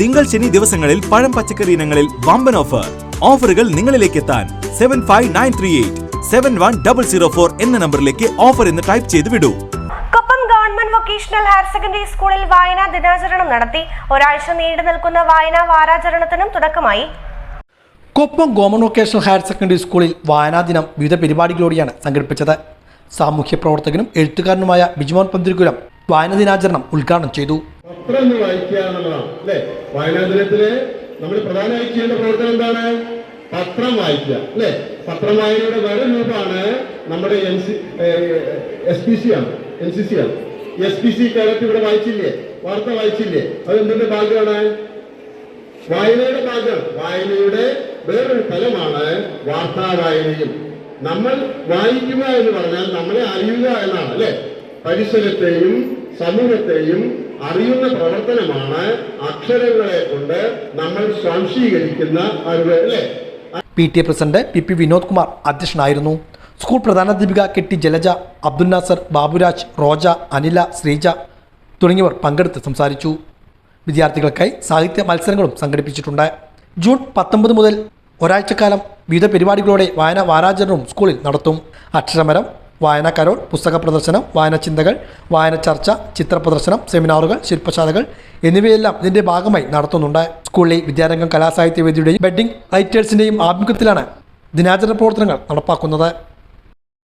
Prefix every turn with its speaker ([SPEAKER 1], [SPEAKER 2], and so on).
[SPEAKER 1] തിങ്കൾ ശനി ദിവസങ്ങളിൽ പഴം പച്ചക്കറി ഇനങ്ങളിൽ വമ്പൻ ഓഫർ ഓഫറുകൾ നിങ്ങളിലേക്ക് എത്താൻ seven five nine three eight seven one double zero four എന്ന നമ്പറിലേക്ക് ഓഫർ എന്ന് ടൈപ്പ് ചെയ്ത് വിടൂ.
[SPEAKER 2] Koppam government vocational higher secondary സ്കൂളിൽ വായനാ ദിനാചരണം നടത്തി. ഒരാഴ്ച നീണ്ടു നിൽക്കുന്ന വായനാ വാരാചരണത്തിനും തുടക്കമായി.
[SPEAKER 3] Koppam government vocational higher secondary സ്കൂളിൽ വായനാ ദിനം വിവിധ പരിപാടികളോടെയാണ് സംഘടിപ്പിച്ചത്. സാമൂഹ്യ പ്രവർത്തകനും എഴുത്തുകാരനുമായ ബിജുമോൻ പന്തിരികുലം വായനാ ദിനാചരണം ഉദ്ഘാടനം ചെയ്തു.
[SPEAKER 4] പത്രം ഒന്ന് വായിക്കുക എന്നുള്ളതാണ് അല്ലെ? വായനാ ദിനത്തിൽ നമ്മൾ പ്രധാനമായി ചെയ്യേണ്ട പ്രവർത്തനം എന്താണ്? പത്രം വായിക്കുക അല്ലെ? പത്രം വായനയുടെ വേറെ രൂപമാണ് നമ്മുടെ N C S P C ആണ് എൻ സി സി ആണ്. എസ് പി സി കേരളത്തിൽ ഇവിടെ വായിച്ചില്ലേ? വാർത്ത വായിച്ചില്ലേ? അത് എന്തിന്റെ ഭാഗമാണ്? വായനയുടെ ഭാഗം വായനയുടെ വേറൊരു തലമാണ് വാർത്താ വായനയും. നമ്മൾ വായിക്കുക എന്ന് പറഞ്ഞാൽ നമ്മളെ അറിയുക എന്നാണ് അല്ലെ? പരിസരത്തെയും സമൂഹത്തെയും അറിയുന്ന പ്രവർത്തനമാണ് അക്ഷരങ്ങളെ കൊണ്ട് നമ്മൾ സ്വാംശീകരിക്കുന്ന അറിവ് അല്ലേ?
[SPEAKER 3] P T A president P P Vinod Kumar അധ്യക്ഷനായിരുന്നു. സ്കൂൾ പ്രധാനാധ്യാപിക കെ ടി ജലജ അബ്ദുൽ നാസർ ബാബുരാജ് റോജ അനില ശ്രീജ തുടങ്ങിയവർ പങ്കെടുത്ത് സംസാരിച്ചു. വിദ്യാർത്ഥികൾക്കായി സാഹിത്യ മത്സരങ്ങളും സംഘടിപ്പിച്ചിട്ടുണ്ട്. ജൂൺ പത്തൊമ്പത് മുതൽ ഒരാഴ്ചക്കാലം വിവിധ പരിപാടികളോടെ വായന വാരാചരണവും സ്കൂളിൽ നടത്തും. അക്ഷരമരം വായന കരോൾ പുസ്തക പ്രദർശനം വായന ചിന്തകൾ വായന ചർച്ച ചിത്രപ്രദർശനം സെമിനാറുകൾ ശില്പശാലകൾ എന്നിവയെല്ലാം ഇതിന്റെ ഭാഗമായി നടത്തുന്നുണ്ട്. സ്കൂളിലെ വിദ്യാരംഗം കലാസാഹിത്യ വേദിയുടെയും ബെഡിംഗ് റൈറ്റേഴ്സിന്റെയും ആഭിമുഖ്യത്തിലാണ് ദിനാചരണ പ്രവർത്തനങ്ങൾ നടപ്പാക്കുന്നത്.